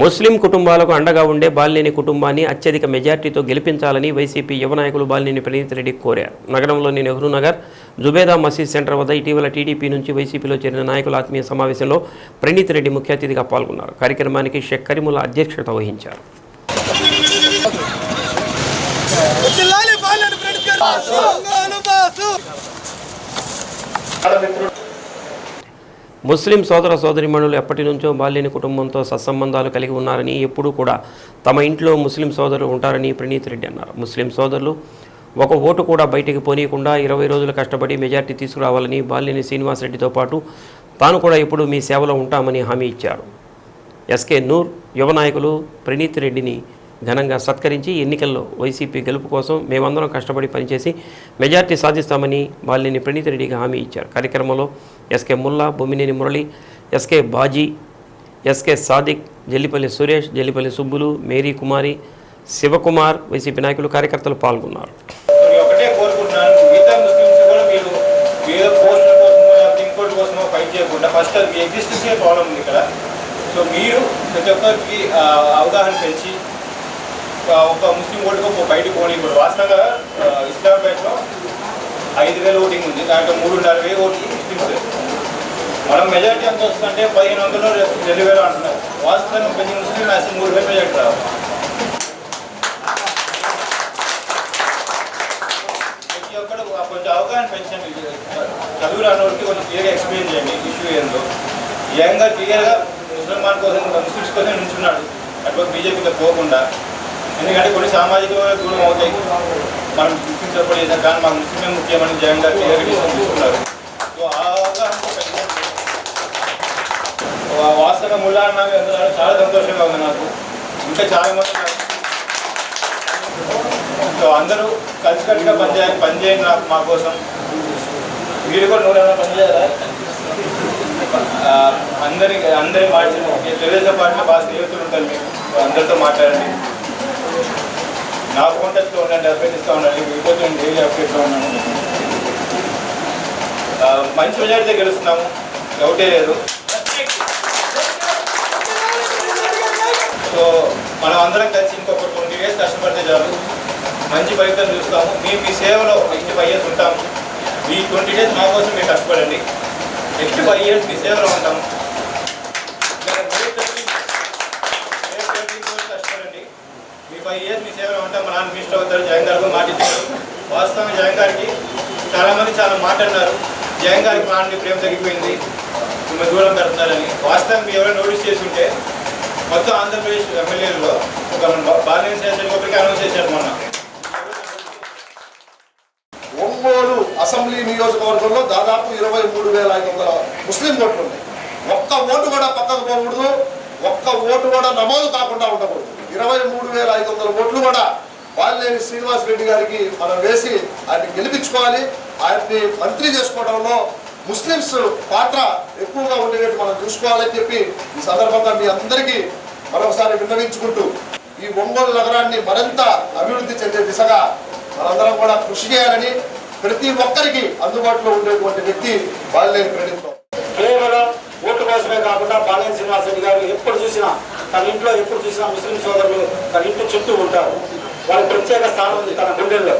ముస్లిం కుటుంబాలకు అండగా ఉండే బాలినేని కుటుంబాన్ని అత్యధిక మెజార్టీతో గెలిపించాలని వైసీపీ యువ నాయకులు బాలినేని ప్రణీత్ రెడ్డి కోరారు. నగరంలోని నెహ్రూ నగర్ జుబేదా మసీద్ సెంటర్ వద్ద ఇటీవల టీడీపీ నుంచి వైసీపీలో చేరిన నాయకుల ఆత్మీయ సమావేశంలో ప్రణీత్ రెడ్డి ముఖ్య అతిథిగా పాల్గొన్నారు. కార్యక్రమానికి షేక్ కరీముల్లా అధ్యక్షత వహించారు. జిల్లాలి బాలను ప్రణిత్ గారు తెలంగాణ బాసు ముస్లిం సోదర సోదరిమణులు ఎప్పటి నుంచో బాల్యని కుటుంబంతో సత్సంబంధాలు కలిగి ఉన్నారని ఎప్పుడూ కూడా తమ ఇంట్లో ముస్లిం సోదరులు ఉంటారని ప్రణీత్ రెడ్డి అన్నారు. ముస్లిం సోదరులు ఒక ఓటు కూడా బయటికి పోనీయకుండా ఇరవై రోజులు కష్టపడి మెజార్టీ తీసుకురావాలని బాల్యని శ్రీనివాసరెడ్డితో పాటు తాను కూడా ఇప్పుడు మీ సేవలో ఉంటామని హామీ ఇచ్చారు. ఎస్కే నూర్ యువ నాయకులు ప్రణీత్ రెడ్డిని ఘనంగా సత్కరించి ఎన్నికల్లో వైసీపీ గెలుపు కోసం మేమందరం కష్టపడి పనిచేసి మెజార్టీ సాధిస్తామని బాలినేని ప్రణీత్ రెడ్డికి హామీ ఇచ్చారు. కార్యక్రమంలో SK Mulla Bommineni Murali SK Baji SK Sadiq Jallipalli Suresh Jallipalli Subbulu Mary Kumari Sivakumar YCP నాయకులు కార్యకర్తలు పాల్గొన్నారు. ఫస్ట్ అది ఎగ్జిస్టెన్సే ప్రాబ్లం ఉంది ఇక్కడ. సో మీరు ప్రతి ఒక్కరికి అవగాహన పెంచి ఒక ముస్లిం ఓటుకు ఒక బయటకు పోనీ కూడా. వాస్తవంగా ఆ, ఇస్లామాబాద్లో ఐదు వేల ఓటింగ్ ఉంది. దాంట్లో మూడున్నర వేలు ఓటింగ్ ముస్లింస్ మనం మెజారిటీ ఎంత వస్తుందంటే పదిహేను వందలు రెండు వేలు అంటున్నారు. వాస్తవంగా ప్రతి ముస్లిం అసలు మూడు వేలు మెజారిటీ రావు ప్రతి ఒక్కరు కొంచెం అవగాహన పెంచండి. చదువు రానోడికి కొంచెం క్లియర్గా ఎక్స్ప్లెయిన్ చేయండి ఇష్యూ ఏందో. యంగా క్లియర్గా ముసల్మాన్ కోసం ముస్లిమ్స్ కోసం నించున్నాడు అటువంటి బీజేపీతో పోకుండా ఎందుకంటే కొన్ని సామాజిక దూరం అవుతాయి. మనం ముస్లిం కానీ మాకు ముస్లిమే ముఖ్యమని జగన్ గారు క్లియర్గా డిసిషన్ తీసుకున్నారు. సో ఆ అవగాహన వాస్తవంగా ముల్లా అన్న అందులో చాలా సంతోషంగా ఉంది నాకు. ఇంకా చాలా మంది సో అందరూ కలిసికట్టుగా పనిచేయాలి పనిచేయండి నాకు మా కోసం. మీరు కూడా నువ్వు ఏమైనా పనిచేయాలా అందరి అందరి మార్చి తెలుగుదేశం పార్టీలో బాగా స్నేహితులు ఉంటారు మీరు. అందరితో మాట్లాడండి. నాకు కాంటాక్ట్లో ఉండండి అప్డేట్ ఇస్తూ ఉండండి మీకోసం నేను డైలీ అప్డేట్లో ఉన్నాను మంచి మెజారిటీ గెలుస్తున్నాము. డౌటే లేదు. సో మనం అందరం కలిసి ఇంకొక ట్వంటీ డేస్ కష్టపడితే చాలు. మంచి ఫలితం చూస్తాము. మేము మీ సేవలో నెక్స్ట్ ఫైవ్ ఇయర్స్ ఉంటాము. ఈ ట్వంటీ డేస్ మా కోసం మీరు కష్టపడండి. నెక్స్ట్ ఫైవ్ ఇయర్స్ మీ సేవలో ఉంటాము రేపు థర్టీ- రేపు థర్టీ కూడా కష్టపడండి మీ ఫైవ్ ఇయర్స్ మీ సేవలో ఉంటాం మా నాన్న మినిస్టర్ అవుతారు జగన్ గారు మాట ఇచ్చారు. వాస్తవంగా జగన్ గారికి చాలామంది చాలా మాట అన్నారు జగన్ గారికి మా నాన్న ప్రేమ తగ్గిపోయింది. మిమ్మల్ని దూరం పెడుతున్నారని. వాస్తవం మీరు ఎవరైనా నోటీస్ చేసి ఉంటే మొత్తం ఆంధ్రప్రదేశ్ ఎమ్మెల్యేలలో ఒక బాలినేని స్టేషన్ ఒకరికి అనౌన్స్ చేశారు మొన్న. ఒంగోలు అసెంబ్లీ నియోజకవర్గంలో దాదాపు ఇరవై మూడు వేల ఐదు వందల ముస్లిం ఓట్లు ఉన్నాయి. ఒక్క ఓటు కూడా పక్కకు పోకూడదు. ఒక్క ఓటు కూడా నమోదు కాకుండా ఉండకూడదు. ఇరవై మూడు వేల ఐదు వందల ఓట్లు కూడా బాలినేని శ్రీనివాస్ రెడ్డి గారికి మనం వేసి ఆయన్ని గెలిపించుకోవాలి. ఆయన్ని మంత్రి చేసుకోవడంలో ముస్లిమ్స్ పాత్ర ఎక్కువగా ఉండేటట్టు మనం చూసుకోవాలని చెప్పి ఈ సందర్భంగా మీ అందరికీ మరొకసారి విన్నవించుకుంటూ ఈ ఒంగోలు నగరాన్ని మరింత అభివృద్ధి చెందే దిశగా మనందరం కూడా కృషి చేయాలని ప్రతి ఒక్కరికి అందుబాటులో ఉండేటువంటి వ్యక్తి బాలినేని ప్రణీత్ కేవలం మాత్రమే కాకుండా బాలయ్య శ్రీనివాసరెడ్డి గారు ఎప్పుడు చూసినా తన ఇంట్లో ఎప్పుడు చూసినా ముస్లిం సోదరులు తన ఇంటి చుట్టూ ఉంటారు. వాళ్ళకి ప్రత్యేక స్థానం ఉంది తన గుండెల్లో.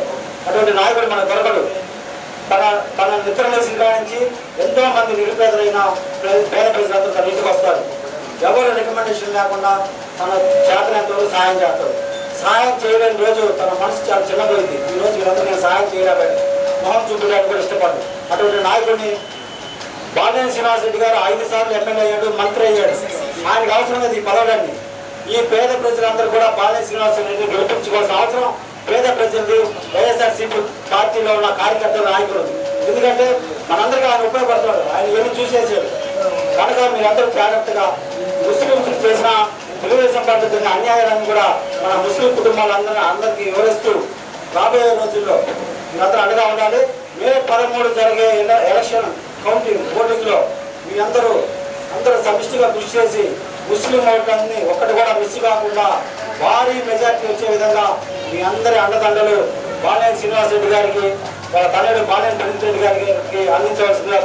అటువంటి నాయకుడు మన దొరకడు. తన తన నిద్రలేసిన కాడ నుంచి ఎంతో మంది నిరుపేదలైన పేద ప్రజలందరూ తన ఇంటికి వస్తారు. ఎవరు రికమెండేషన్ లేకుండా తన చేతనంత వరకు సహాయం చేస్తారు. సహాయం చేయలేని రోజు తన మనసు చాలా చిన్నపోయింది ఈ రోజు వీళ్ళందరూ నేను సహాయం చేయలేకపోయాను. మొహం చూపించడానికి కూడా ఇష్టపడదు అటువంటి నాయకుడిని బాలినేని శ్రీనివాసరెడ్డి గారు ఐదు సార్లు ఎమ్మెల్యే అయ్యాడు మంత్రి అయ్యాడు. ఆయనకు అవసరం లేదు ఈ పదవులన్నీ. ఈ పేద ప్రజలందరూ కూడా బాలినేని శ్రీనివాసరెడ్డిని గెలిపించుకోవాల్సిన అవసరం పేద ప్రజలు వైఎస్ఆర్సీపీ పార్టీలో ఉన్న కార్యకర్తలు నాయకులు. ఎందుకంటే మనందరికీ ఆయన ఉపయోగపడతాడు ఆయన ఏమి చూసేసాడు. కనుక మీరందరూ జాగ్రత్తగా ముస్లింస్ చేసిన తెలుగుదేశం పార్టీ జరిగిన అన్యాయాలను కూడా మన ముస్లిం కుటుంబాలందరూ అందరికీ వివరిస్తూ రాబోయే రోజుల్లో మీరందరూ అడగా ఉండాలి. మే పదమూడు జరిగే ఎలక్షన్ కౌంటింగ్ ఓటింగ్ మీ అందరూ అందరూ సమిష్టిగా కృషి చేసి ముస్లిం ఓట్లన్నీ ఒక్కటి కూడా మిస్ కాకుండా భారీ మెజార్టీ వచ్చే విధంగా మీ అందరి అండదండలు బాలేని శ్రీనివాస్ రెడ్డి గారికి వాళ్ళ తనయుడు బాలేని ప్రణీత్ రెడ్డి గారికి అందించవలసిందిగా